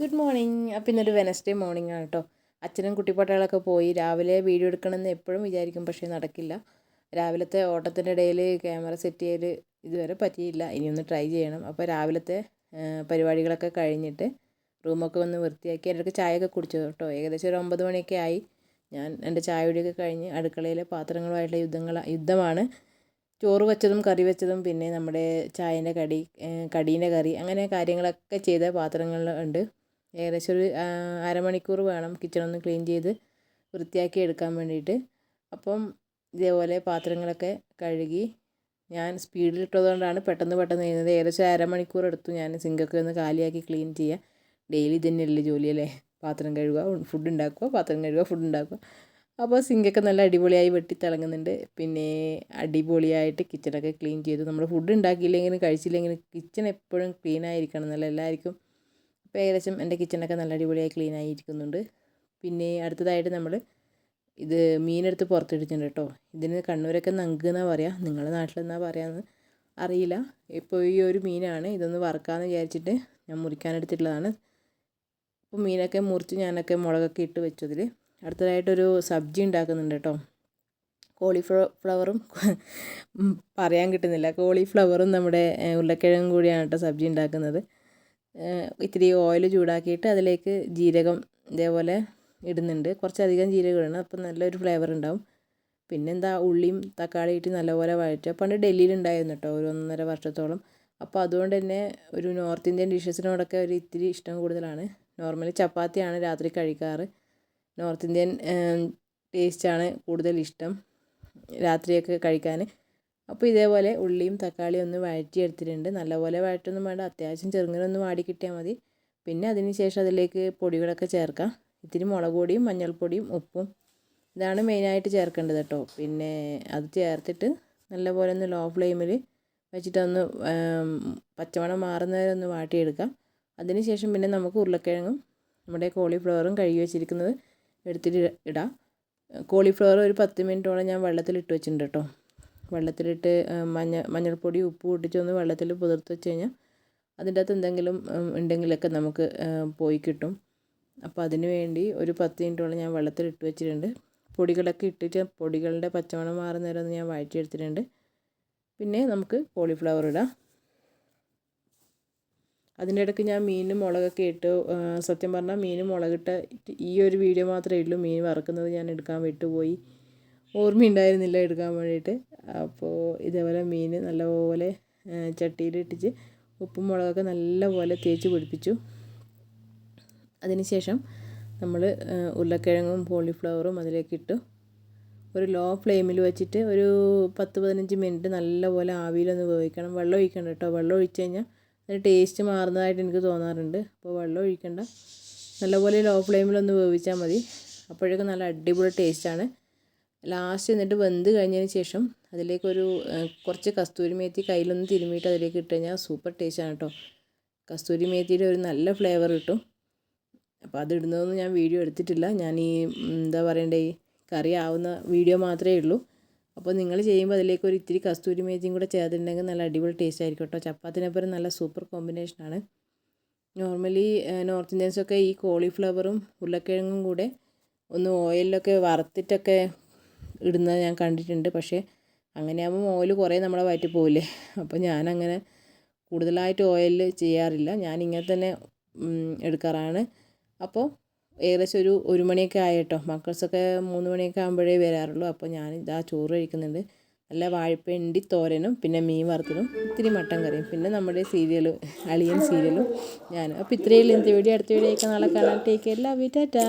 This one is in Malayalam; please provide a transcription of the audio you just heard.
ഗുഡ് മോർണിംഗ് അപ്പം ഇന്നൊരു വെനസ്ഡേ മോർണിംഗ് ആണ് കേട്ടോ അച്ഛനും കുട്ടിപ്പാട്ടകളൊക്കെ പോയി. രാവിലെ വീഡിയോ എടുക്കണമെന്ന് എപ്പോഴും വിചാരിക്കും പക്ഷേ നടക്കില്ല. രാവിലത്തെ ഓട്ടത്തിന്റെ ഇടയിൽ ക്യാമറ സെറ്റ് ചെയ്ത് ഇതുവരെ പറ്റിയില്ല. ഒന്ന് ട്രൈ ചെയ്യണം. അപ്പോൾ രാവിലത്തെ പരിപാടികളൊക്കെ കഴിഞ്ഞിട്ട് റൂമൊക്കെ ഒന്ന് വൃത്തിയാക്കി എന്റെ ചായയൊക്കെ കുടിച്ചു കേട്ടോ ഏകദേശം ഒരു ഒമ്പത് മണിയൊക്കെ ആയി. ഞാൻ എന്റെ ചായ കുടിയൊക്കെ കഴിഞ്ഞ് അടുക്കളയിലെ പാത്രങ്ങളുമായിട്ടുള്ള യുദ്ധങ്ങൾ യുദ്ധമാണ്. ചോറ് വെച്ചതും കറി വെച്ചതും പിന്നെ നമ്മുടെ ചായന്റെ കടി കടീന്റെ കറി അങ്ങനെ കാര്യങ്ങളൊക്കെ ചെയ്ത പാത്രങ്ങൾ ഉണ്ട്. ഏകദേശം ഒരു അരമണിക്കൂർ വേണം കിച്ചണൊന്ന് ക്ലീൻ ചെയ്ത് വൃത്തിയാക്കി എടുക്കാൻ വേണ്ടിയിട്ട്. അപ്പം ഇതേപോലെ പാത്രങ്ങളൊക്കെ കഴുകി ഞാൻ സ്പീഡിൽ ഇട്ടതുകൊണ്ടാണ് പെട്ടെന്ന് പെട്ടെന്ന് ചെയ്യുന്നത് ഏകദേശം അരമണിക്കൂർ എടുത്തു ഞാൻ സിങ്കൊക്കെ ഒന്ന് കാലിയാക്കി ക്ലീൻ ചെയ്യുക. ഡെയിലി തന്നെയല്ലേ ജോലിയല്ലേ പാത്രം കഴുകുക ഫുഡ് ഉണ്ടാക്കുക പാത്രം കഴുകുക ഫുഡ് ഉണ്ടാക്കുക. അപ്പോൾ സിങ്കൊക്കെ നല്ല അടിപൊളിയായി വെട്ടി തിളങ്ങുന്നുണ്ട്. പിന്നെ അടിപൊളിയായിട്ട് കിച്ചണൊക്കെ ക്ലീൻ ചെയ്തു. നമ്മൾ ഫുഡ് ഉണ്ടാക്കിയില്ലെങ്കിലും കഴിച്ചില്ലെങ്കിലും കിച്ചൺ എപ്പോഴും ക്ലീൻ ആയിരിക്കണം എന്നല്ല. എല്ലാവർക്കും അപ്പോൾ ഏകദേശം എന്റെ കിച്ചണൊക്കെ നല്ല അടിപൊളിയായി ക്ലീൻ ആയിരിക്കുന്നുണ്ട് പിന്നെ അടുത്തതായിട്ട് നമ്മൾ ഇത് മീനെടുത്ത് പുറത്തിട്ടിട്ടുണ്ട് കേട്ടോ. ഇതിന് കണ്ണൂരൊക്കെ നങ്ക് എന്നാണ് പറയുക നിങ്ങളുടെ നാട്ടിലെന്നാ പറയാമെന്ന് അറിയില്ല. ഇപ്പോൾ ഈ ഒരു മീനാണ്. ഇതൊന്ന് വറുക്കാമെന്ന് വിചാരിച്ചിട്ട് ഞാൻ മുറിക്കാനെടുത്തിട്ടുള്ളതാണ്. അപ്പോൾ മീനൊക്കെ മുറിച്ച് ഞാനൊക്കെ മുളകൊക്കെ ഇട്ട് വെച്ചതിൽ അടുത്തതായിട്ടൊരു സബ്ജി ഉണ്ടാക്കുന്നുണ്ട് കേട്ടോ. കോളിഫ്ലവറും പറയാൻ കിട്ടുന്നില്ല. കോളിഫ്ലവറും നമ്മുടെ ഉരുളക്കിഴങ്ങും കൂടിയാണ് കേട്ടോ സബ്ജി ഉണ്ടാക്കുന്നത്. ഇത്തിരി ഓയിൽ ചൂടാക്കിയിട്ട് അതിലേക്ക് ജീരകം ഇതേപോലെ ഇടുന്നുണ്ട്. കുറച്ചധികം ജീരകം ഇടണം. അപ്പം നല്ലൊരു ഫ്ലേവർ ഉണ്ടാവും. പിന്നെന്താ ഉള്ളിയും തക്കാളി ഇട്ട് നല്ലപോലെ വഴറ്റുക. പണ്ട് ഡൽഹിയിൽ ഉണ്ടായിരുന്നു കേട്ടോ ഒരു ഒന്നര വർഷത്തോളം. അപ്പോൾ അതുകൊണ്ട് തന്നെ ഒരു നോർത്ത് ഇന്ത്യൻ ഡിഷസിനോടൊക്കെ ഒരു ഇത്തിരി ഇഷ്ടം കൂടുതലാണ്. നോർമലി ചപ്പാത്തിയാണ് രാത്രി കഴിക്കാറ്. നോർത്ത് ഇന്ത്യൻ ടേസ്റ്റാണ് കൂടുതൽ ഇഷ്ടം രാത്രിയൊക്കെ കഴിക്കാൻ. അപ്പോൾ ഇതേപോലെ ഉള്ളിയും തക്കാളിയും ഒന്ന് വഴറ്റിയെടുത്തിട്ടുണ്ട്. നല്ലപോലെ വഴറ്റൊന്നും വേണ്ട. അത്യാവശ്യം ചെറുങ്ങനെ വാടി കിട്ടിയാൽ മതി. പിന്നെ അതിന് ശേഷം അതിലേക്ക് പൊടികളൊക്കെ ചേർക്കാം. ഇത്തിരി മുളക് പൊടിയും മഞ്ഞൾപ്പൊടിയും ഉപ്പും ഇതാണ് മെയിനായിട്ട് ചേർക്കേണ്ടത് കേട്ടോ. പിന്നെ അത് ചേർത്തിട്ട് നല്ലപോലെ ഒന്ന് ലോ ഫ്ലെയിമിൽ വെച്ചിട്ടൊന്ന് പച്ചമണം മാറുന്നവരെ ഒന്ന് വാട്ടിയെടുക്കാം. അതിന് ശേഷം പിന്നെ നമുക്ക് ഉരുളക്കിഴങ്ങും നമ്മുടെ കോളിഫ്ലവറും കഴുകി വെച്ചിരിക്കുന്നത് എടുത്തിട്ട് ഇടാം. കോളിഫ്ലവർ ഒരു പത്ത് മിനിറ്റോളം ഞാൻ വെള്ളത്തിൽ ഇട്ട് വെച്ചിട്ടുണ്ട് കേട്ടോ. വെള്ളത്തിലിട്ട് മഞ്ഞ മഞ്ഞൾപ്പൊടി ഉപ്പ് പൊട്ടിച്ചൊന്ന് വെള്ളത്തിൽ പുതിർത്ത് വെച്ച് കഴിഞ്ഞാൽ അതിന്റെ അകത്ത് എന്തെങ്കിലും ഉണ്ടെങ്കിലൊക്കെ നമുക്ക് പോയി കിട്ടും. അപ്പോൾ അതിന് വേണ്ടി ഒരു പത്ത് മിനിറ്റോളം ഞാൻ വെള്ളത്തിൽ ഇട്ട് വെച്ചിട്ടുണ്ട്. പൊടികളൊക്കെ ഇട്ടിട്ട് പൊടികളുടെ പച്ചമണം മാറുന്ന നേരം ഒന്ന് ഞാൻ വഴറ്റിയെടുത്തിട്ടുണ്ട്. പിന്നെ നമുക്ക് കോളിഫ്ലവർ ഇടാം. അതിന്റെ ഇടയ്ക്ക് ഞാൻ മീനും മുളകൊക്കെ ഇട്ട് സത്യം പറഞ്ഞാൽ മീനും മുളകിട്ട് ഈ ഒരു വീഡിയോ മാത്രമേ ഉള്ളൂ. മീൻ വറക്കുന്നത് ഞാൻ എടുക്കാൻ വിട്ടുപോയി. ഓർമ്മയുണ്ടായിരുന്നില്ല എടുക്കാൻ വേണ്ടിയിട്ട്. അപ്പോൾ ഇതേപോലെ മീൻ നല്ലപോലെ ചട്ടിയിലിട്ടിച്ച് ഉപ്പും മുളകൊക്കെ നല്ലപോലെ തേച്ച് പിടിപ്പിച്ചു. അതിനുശേഷം നമ്മൾ ഉരുളക്കിഴങ്ങും കോളിഫ്ലവറും അതിലേക്ക് ഇട്ടു. ഒരു ലോ ഫ്ലെയിമിൽ വെച്ചിട്ട് ഒരു പത്ത് പതിനഞ്ച് മിനിറ്റ് നല്ലപോലെ ആവിയിലൊന്ന് വേവിക്കണം. വെള്ളം ഒഴിക്കണ്ട കേട്ടോ. വെള്ളം ഒഴിച്ച് കഴിഞ്ഞാൽ അതിന് ടേസ്റ്റ് മാറുന്നതായിട്ട് എനിക്ക് തോന്നാറുണ്ട്. അപ്പോൾ വെള്ളം ഒഴിക്കണ്ട. നല്ലപോലെ ലോ ഫ്ലെയിമിലൊന്ന് വേവിച്ചാൽ മതി. അപ്പോഴേക്കും നല്ല അടിപൊളി ടേസ്റ്റാണ്. ലാസ്റ്റ് എന്നിട്ട് വെന്ത് കഴിഞ്ഞതിന് ശേഷം അതിലേക്കൊരു കുറച്ച് കസ്തൂരി മേത്തി കയ്യിലൊന്ന് തിരുമ്മിയിട്ട് അതിലേക്ക് ഇട്ട് കഴിഞ്ഞാൽ സൂപ്പർ ടേസ്റ്റാണ് കേട്ടോ കസ്തൂരി മേത്തിയുടെ ഒരു നല്ല ഫ്ലേവർ കിട്ടും. അപ്പോൾ അത് ഇടുന്നതൊന്നും ഞാൻ വീഡിയോ എടുത്തിട്ടില്ല. ഞാൻ ഈ എന്താ പറയണ്ടേ കറി ആവുന്ന വീഡിയോ മാത്രമേ ഉള്ളൂ. അപ്പോൾ നിങ്ങൾ ചെയ്യുമ്പോൾ അതിലേക്ക് ഒരു ഇത്തിരി കസ്തൂരി മേത്തിയും കൂടെ ചേർത്തിട്ടുണ്ടെങ്കിൽ നല്ല അടിപൊളി ടേസ്റ്റ് ആയിരിക്കും കേട്ടോ ചപ്പാത്തിനൊപ്പം നല്ല സൂപ്പർ കോമ്പിനേഷനാണ് നോർമലി നോർത്ത് ഇന്ത്യൻസൊക്കെ ഈ കോളിഫ്ലവറും ഉരുളക്കിഴങ്ങും കൂടെ ഒന്ന് ഓയിലൊക്കെ വറുത്തിട്ടൊക്കെ ഇടുന്നത് ഞാൻ കണ്ടിട്ടുണ്ട്. പക്ഷേ അങ്ങനെയാകുമ്പോൾ ഓയിൽ കുറേ നമ്മളെ വയറ്റിൽ പോവില്ലേ അപ്പോൾ ഞാനങ്ങനെ കൂടുതലായിട്ട് ഓയിൽ ചെയ്യാറില്ല. ഞാനിങ്ങനെ തന്നെ എടുക്കാറാണ്. അപ്പോൾ ഏകദേശം ഒരു ഒരു മണിയൊക്കെ ആയിട്ടോ? മക്കൾസൊക്കെ മൂന്ന് മണിയൊക്കെ ആകുമ്പോഴേ വരാറുള്ളൂ. അപ്പോൾ ഞാൻ ഇതാ ചോറ് കഴിക്കുന്നുണ്ട്. നല്ല വാഴപ്പിണ്ടി തോരനും പിന്നെ മീൻ വറുത്തതും ഇത്തിരി മട്ടൻ കറിയും. പിന്നെ നമ്മുടെ സീരിയൽ അളിയൻ സീരിയലും. ഞാൻ അപ്പോൾ ഇത്രയും ഇന്നത്തെ വീഡിയോ അടുത്ത വീഡിയോ ഒക്കെ നാളെ കാണാൻ ടേക്ക് എല്ലാ വീട്ടാറ്റാ